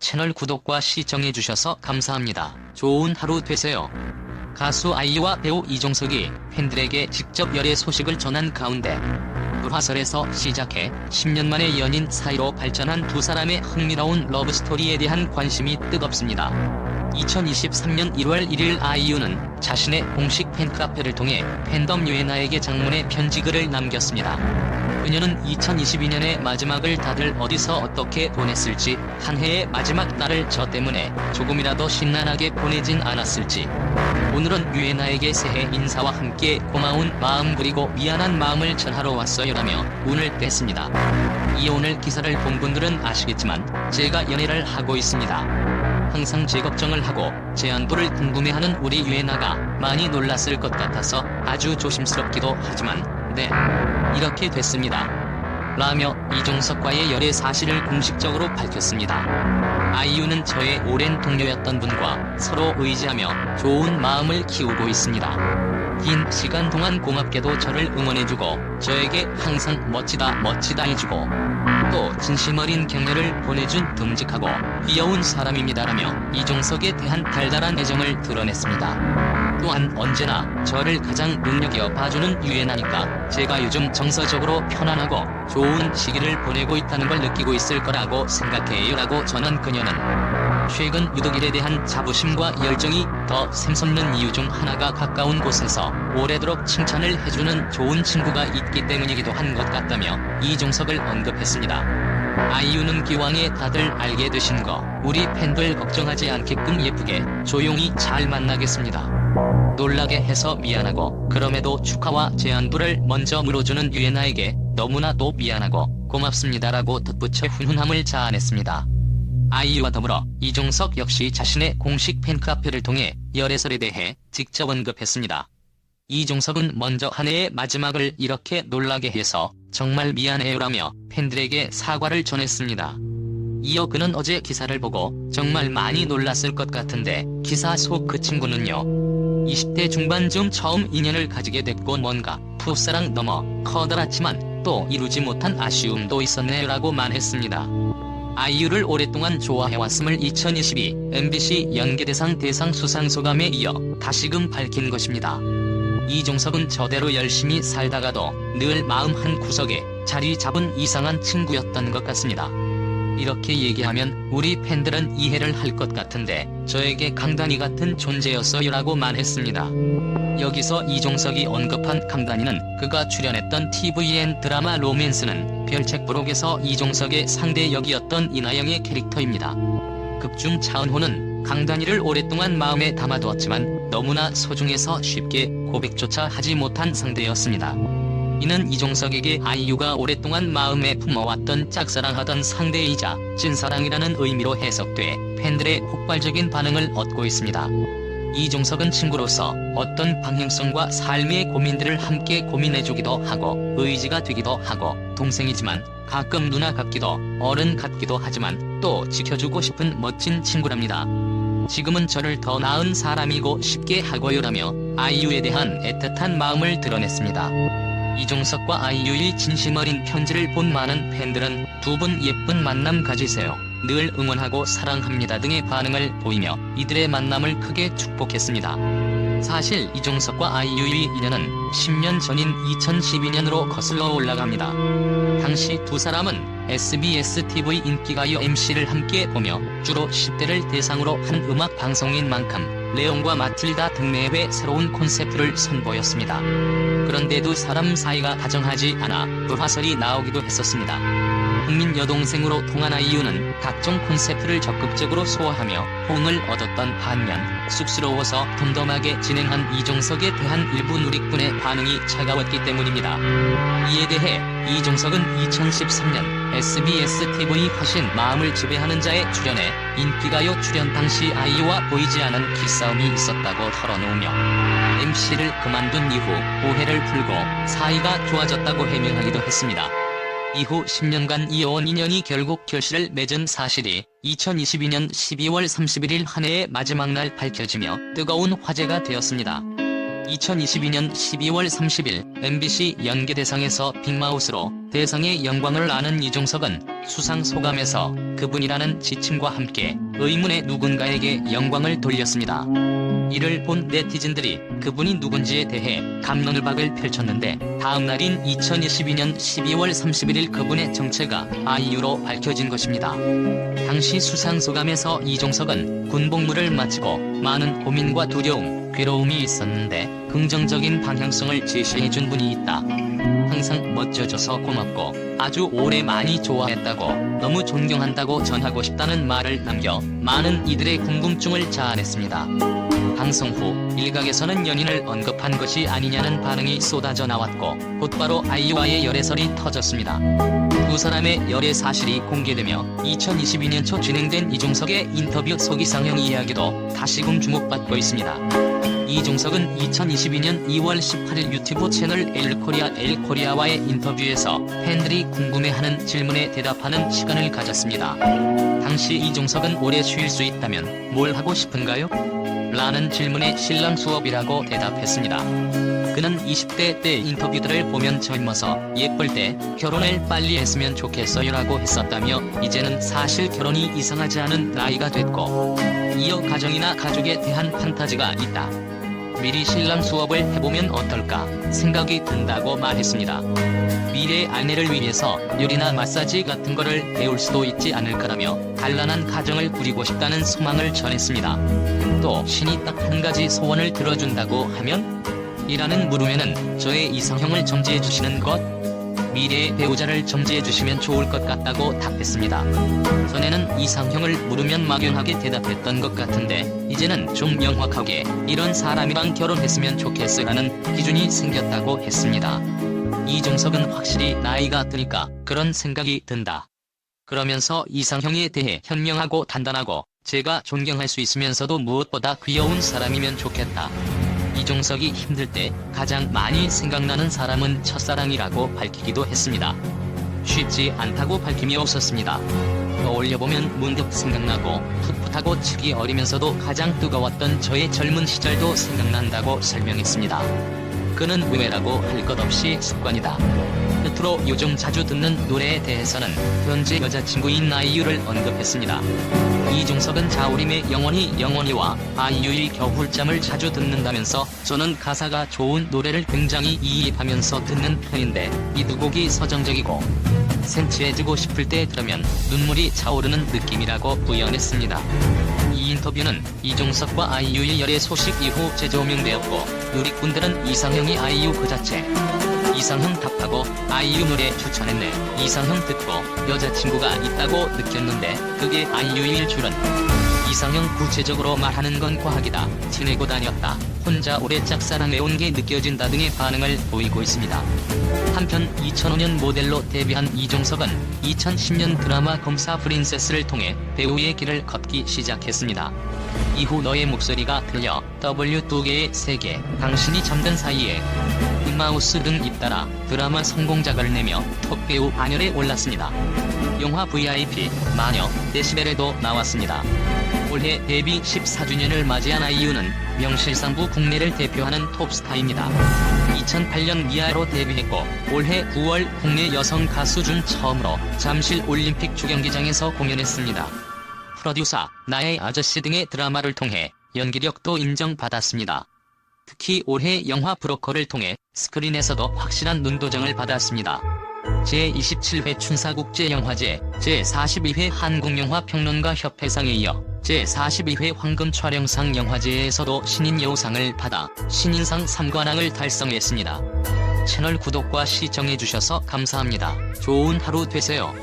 채널 구독과 시청해 주셔서 감사합니다. 좋은 하루 되세요. 가수 아이유와 배우 이종석이 팬들에게 직접 열애 소식을 전한 가운데 불화설에서 시작해 10년 만에 연인 사이로 발전한 두 사람의 흥미로운 러브스토리에 대한 관심이 뜨겁습니다. 2023년 1월 1일 아이유는 자신의 공식 팬카페를 통해 팬덤 유에나에게 장문의 편지글을 남겼습니다. 그녀는 2022년의 마지막을 다들 어디서 어떻게 보냈을지 한 해의 마지막 날을 저 때문에 조금이라도 심란하게 보내진 않았을지 오늘은 유에나에게 새해 인사와 함께 고마운 마음 그리고 미안한 마음을 전하러 왔어요라며 운을 뗐습니다. 이 오늘 기사를 본 분들은 아시겠지만 제가 연애를 하고 있습니다. 항상 제 걱정을 하고 제 안부를 궁금해하는 우리 유에나가 많이 놀랐을 것 같아서 아주 조심스럽기도 하지만 네 이렇게 됐습니다. 라며 이종석과의 열애 사실을 공식적으로 밝혔습니다. 아이유는 저의 오랜 동료였던 분과 서로 의지하며 좋은 마음을 키우고 있습니다. 긴 시간 동안 고맙게도 저를 응원해주고 저에게 항상 멋지다 멋지다 해주고 또 진심 어린 격려를 보내준 듬직하고 귀여운 사람입니다라며 이종석에 대한 달달한 애정을 드러냈습니다. 또한 언제나 저를 가장 눈여겨 봐주는 유엔하니까 제가 요즘 정서적으로 편안하고 좋은 시기를 보내고 있다는 걸 느끼고 있을 거라고 생각해요 라고 전한 그녀는 최근 유독 일에 대한 자부심과 열정이 더 샘솟는 이유 중 하나가 가까운 곳에서 오래도록 칭찬을 해주는 좋은 친구가 있기 때문이기도 한 것 같다며 이종석을 언급했습니다. 아이유는 기왕에 다들 알게 되신 거 우리 팬들 걱정하지 않게끔 예쁘게 조용히 잘 만나겠습니다. 놀라게 해서 미안하고 그럼에도 축하와 제 안부를 먼저 물어주는 유에나에게 너무나도 미안하고 고맙습니다라고 덧붙여 훈훈함을 자아냈습니다. 아이유와 더불어 이종석 역시 자신의 공식 팬카페를 통해 열애설에 대해 직접 언급했습니다. 이종석은 먼저 한 해의 마지막을 이렇게 놀라게 해서 정말 미안해요라며 팬들에게 사과를 전했습니다. 이어 그는 어제 기사를 보고 정말 많이 놀랐을 것 같은데 기사 속 그 친구는요. 20대 중반쯤 처음 인연을 가지게 됐고 뭔가 풋사랑 넘어 커다랗지만 또 이루지 못한 아쉬움도 있었네라고만 했습니다. 아이유를 오랫동안 좋아해왔음을 2022 MBC 연계대상 대상 수상 소감에 이어 다시금 밝힌 것입니다. 이종석은 저대로 열심히 살다가도 늘 마음 한 구석에 자리 잡은 이상한 친구였던 것 같습니다. 이렇게 얘기하면 우리 팬들은 이해를 할 것 같은데 저에게 강단이 같은 존재였어요라고만 했습니다. 여기서 이종석이 언급한 강단이는 그가 출연했던 TVN 드라마 로맨스는 별책부록에서 이종석의 상대 역이었던 이나영의 캐릭터입니다. 극중 차은호는 강단이를 오랫동안 마음에 담아두었지만 너무나 소중해서 쉽게 고백조차 하지 못한 상대였습니다. 이는 이종석에게 아이유가 오랫동안 마음에 품어왔던 짝사랑하던 상대이자 찐사랑이라는 의미로 해석돼 팬들의 폭발적인 반응을 얻고 있습니다. 이종석은 친구로서 어떤 방향성과 삶의 고민들을 함께 고민해주기도 하고 의지가 되기도 하고 동생이지만 가끔 누나 같기도 어른 같기도 하지만 또 지켜주고 싶은 멋진 친구랍니다. 지금은 저를 더 나은 사람이고 쉽게 하고요라며 아이유에 대한 애틋한 마음을 드러냈습니다. 이종석과 아이유의 진심 어린 편지를 본 많은 팬들은 두 분 예쁜 만남 가지세요. 늘 응원하고 사랑합니다 등의 반응을 보이며 이들의 만남을 크게 축복했습니다. 사실 이종석과 아이유의 인연은 10년 전인 2012년으로 거슬러 올라갑니다. 당시 두 사람은 SBS TV 인기가요 MC를 함께 보며 주로 10대를 대상으로 한 음악 방송인 만큼 레온과 마틸다 등 매회 새로운 콘셉트를 선보였습니다. 그런데 두 사람 사이가 다정하지 않아 불화설이 나오기도 했었습니다. 국민 여동생으로 통한 아 이유는 각종 콘셉트를 적극적으로 소화하며 호응을 얻었던 반면 쑥스러워서 덤덤하게 진행한 이종석에 대한 일부 누리꾼의 반응이 차가웠기 때문입니다. 이에 대해 이종석은 2013년 SBS TV 화신 마음을 지배하는 자에 출연해 인기가요 출연 당시 아이유와 보이지 않은 기싸움이 있었다고 털어놓으며 MC를 그만둔 이후 오해를 풀고 사이가 좋아졌다고 해명하기도 했습니다. 이후 10년간 이어온 인연이 결국 결실을 맺은 사실이 2022년 12월 31일 한 해의 마지막 날 밝혀지며 뜨거운 화제가 되었습니다. 2022년 12월 30일 MBC 연계대상에서 빅마우스로 대상의 영광을 아는 이종석은 수상 소감에서 그분이라는 지침과 함께 의문의 누군가에게 영광을 돌렸습니다. 이를 본 네티즌들이 그분이 누군지에 대해 감론을박을 펼쳤는데 다음 날인 2022년 12월 31일 그분의 정체가 아이유로 밝혀진 것입니다. 당시 수상 소감에서 이종석은 군 복무를 마치고 많은 고민과 두려움, 괴로움이 있었는데 긍정적인 방향성을 제시해준 분이 있다. 항상 멋져줘서 고맙고 아주 오래 많이 좋아했다고 너무 존경한다고 전하고 싶다는 말을 남겨 많은 이들의 궁금증을 자아냈습니다. 방송 후 일각에서는 연인을 언급한 것이 아니냐는 반응이 쏟아져 나왔고 곧바로 아이유와의 열애설이 터졌습니다. 두 사람의 열애 사실이 공개되며 2022년 초 진행된 이종석의 인터뷰 속이상형 이야기도 다시금 주목받고 있습니다. 이종석은 2022년 2월 18일 유튜브 채널 엘코리아 엘코리아와의 인터뷰에서 팬들이 궁금해하는 질문에 대답하는 시간을 가졌습니다. 당시 이종석은 오래 쉴 수 있다면 뭘 하고 싶은가요? 라는 질문에 신랑 수업이라고 대답했습니다. 그는 20대 때 인터뷰들을 보면 젊어서 예쁠 때 결혼을 빨리 했으면 좋겠어요라고 했었다며 이제는 사실 결혼이 이상하지 않은 나이가 됐고 이어 가정이나 가족에 대한 판타지가 있다. 미리 신랑 수업을 해보면 어떨까 생각이 든다고 말했습니다. 미래 아내를 위해서 요리나 마사지 같은 거를 배울 수도 있지 않을까라며 단란한 가정을 꾸리고 싶다는 소망을 전했습니다. 또 신이 딱 한 가지 소원을 들어준다고 하면? 이라는 물음에는 저의 이상형을 점지해 주시는 것? 미래의 배우자를 점지해 주시면 좋을 것 같다고 답했습니다. 전에는 이상형을 물으면 막연하게 대답했던 것 같은데 이제는 좀 명확하게 이런 사람이랑 결혼했으면 좋겠어라는 기준이 생겼다고 했습니다. 이종석은 확실히 나이가 드니까 그런 생각이 든다. 그러면서 이상형에 대해 현명하고 단단하고 제가 존경할 수 있으면서도 무엇보다 귀여운 사람이면 좋겠다. 이종석이 힘들 때 가장 많이 생각나는 사람은 첫사랑이라고 밝히기도 했습니다. 쉽지 않다고 밝힘이 없었습니다. 떠올려보면 문득 생각나고 풋풋하고 치기 어리면서도 가장 뜨거웠던 저의 젊은 시절도 생각난다고 설명했습니다. 그는 의외라고 할 것 없이 습관이다. 끝으로 요즘 자주 듣는 노래에 대해서는 현재 여자친구인 아이유를 언급했습니다. 이종석은 자우림의 영원히 영원히와 아이유의 겨울잠을 자주 듣는다면서 저는 가사가 좋은 노래를 굉장히 이입하면서 듣는 편인데 이 두 곡이 서정적이고 센치해지고 싶을 때 들으면 눈물이 차오르는 느낌이라고 부연했습니다. 이 인터뷰는 이종석과 아이유의 열애 소식 이후 재조명되었고 누리꾼들은 이상형이 아이유 그 자체 이상형 답하고 아이유 노래 추천했네. 이상형 듣고 여자친구가 있다고 느꼈는데 그게 아이유일 줄은. 이상형 구체적으로 말하는 건 과학이다. 지내고 다녔다. 혼자 오래 짝사랑해온 게 느껴진다 등의 반응을 보이고 있습니다. 한편 2005년 모델로 데뷔한 이종석은 2010년 드라마 검사 프린세스를 통해 배우의 길을 걷기 시작했습니다. 이후 너의 목소리가 들려 W 두 개의 세계, 당신이 잠든 사이에 빅마우스 등 잇따라 드라마 성공작을 내며 톱배우 반열에 올랐습니다. 영화 VIP, 마녀, 데시벨에도 나왔습니다. 올해 데뷔 14주년을 맞이한 아이유는 명실상부 국내를 대표하는 톱스타입니다. 2008년 미아로 데뷔했고 올해 9월 국내 여성 가수 중 처음으로 잠실 올림픽 주경기장에서 공연했습니다. 프로듀서, 나의 아저씨 등의 드라마를 통해 연기력도 인정받았습니다. 특히 올해 영화 브로커를 통해 스크린에서도 확실한 눈도정을 받았습니다. 제27회 춘사국제영화제, 제42회 한국영화평론가 협회상에 이어 제42회 황금촬영상 영화제에서도 신인 여우상을 받아 신인상 3관왕을 달성했습니다. 채널 구독과 시청해주셔서 감사합니다. 좋은 하루 되세요.